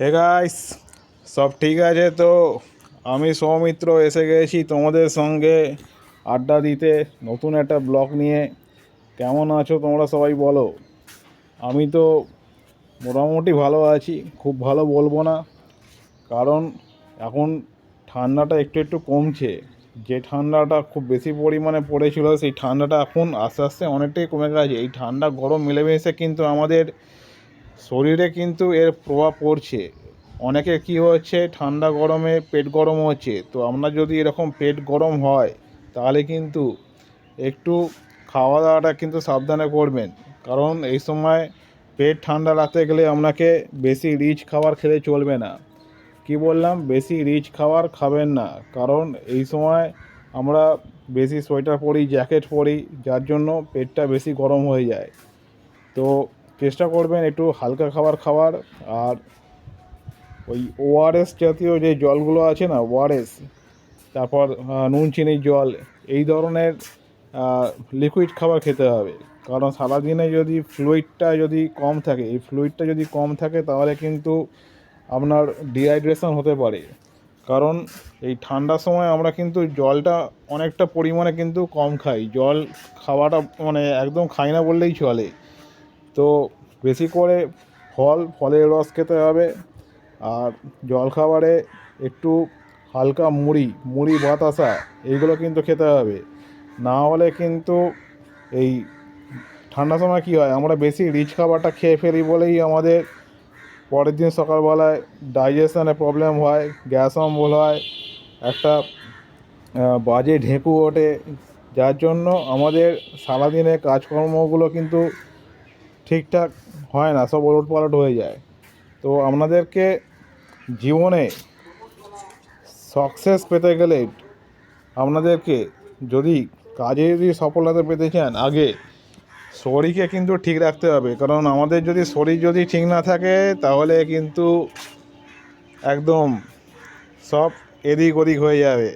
Hey guys সব ঠিক আছে তো? আমি সৌমিত্র, এসে গেছি তোমাদের সঙ্গে আড্ডা দিতে নতুন একটা ব্লগ নিয়ে। কেমন আছো তোমরা সবাই বলো? আমি তো মোটামুটি ভালো আছি, খুব ভালো বলব না। কারণ এখন ঠান্ডাটা একটু একটু কমছে। যে ঠান্ডাটা খুব বেশি পরিমাণে পড়েছিল, সেই ঠান্ডাটা এখন আস্তে আস্তে অনেকটাই কমে গেছে। এই ঠান্ডা গরম মিলেমিশে কিন্তু আমাদের শরীরে কিন্তু এর প্রভাব পড়ছে। অনেকে কি হচ্ছে, ঠান্ডা গরমে পেট গরম হচ্ছে। তো আমরা যদি এরকম পেট গরম হয়, তাহলে কিন্তু একটু খাওয়া দাওয়াটা কিন্তু সাবধানে করবেন। কারণ এই সময় পেট ঠান্ডা রাখতে গেলে আপনাকে বেশি রিচ খাবার খেলে চলবে না। কি বললাম? বেশি রিচ খাবার খাবেন না। কারণ এই সময় আমরা বেশি সোয়েটার পরি, জ্যাকেট পরি, যার জন্য পেটটা বেশি গরম হয়ে যায়। তো চেষ্টা করবেন একটু হালকা খাবার খাওয়ার। আর ওই ওআরএস জাতীয় যে জলগুলো আছে না ওআরএস তারপর নুন চিনির জল, এই ধরনের লিকুইড খাবার খেতে হবে। কারণ সারাদিনে যদি ফ্লুইডটা যদি কম থাকে, এই ফ্লুইডটা যদি কম থাকে, তাহলে কিন্তু আপনার ডিহাইড্রেশন হতে পারে। কারণ এই ঠান্ডার সময় আমরা কিন্তু জলটা অনেকটা পরিমাণে কিন্তু কম খাই। জল খাওয়াটা মানে একদম খাই না বললেই চলে। তো বেশি করে ফল, ফলের রস খেতে হবে। আর জলখাবারে একটু হালকা মুড়ি মুড়ি, বাতাসা, এইগুলো কিন্তু খেতে হবে। না হলে কিন্তু এই ঠান্ডার সময় কী হয়, আমরা বেশি রিচ খাবারটা খেয়ে ফেলি বলেই আমাদের পরের দিন সকালবেলায় ডাইজেশনে প্রবলেম হয়, গ্যাস অম্বল হয়, একটা বাজে ঢেঁকু ওঠে। যার জন্য আমাদের সারাদিনের কাজকর্মগুলো কিন্তু ঠিকঠাক হয় না, সব ওলট পালট হয়ে যায়। তো আপনাদেরকে জীবনে সাকসেস পেতে গেলে আপনাদেরকে যদি কাজে যদি সফলতা পেতে চান, আগে শরীরকে কিন্তু ঠিক রাখতে হবে। কারণ আমাদের যদি শরীর যদি ঠিক না থাকে, তাহলে কিন্তু একদম সব এদিক ওদিক হয়ে যাবে।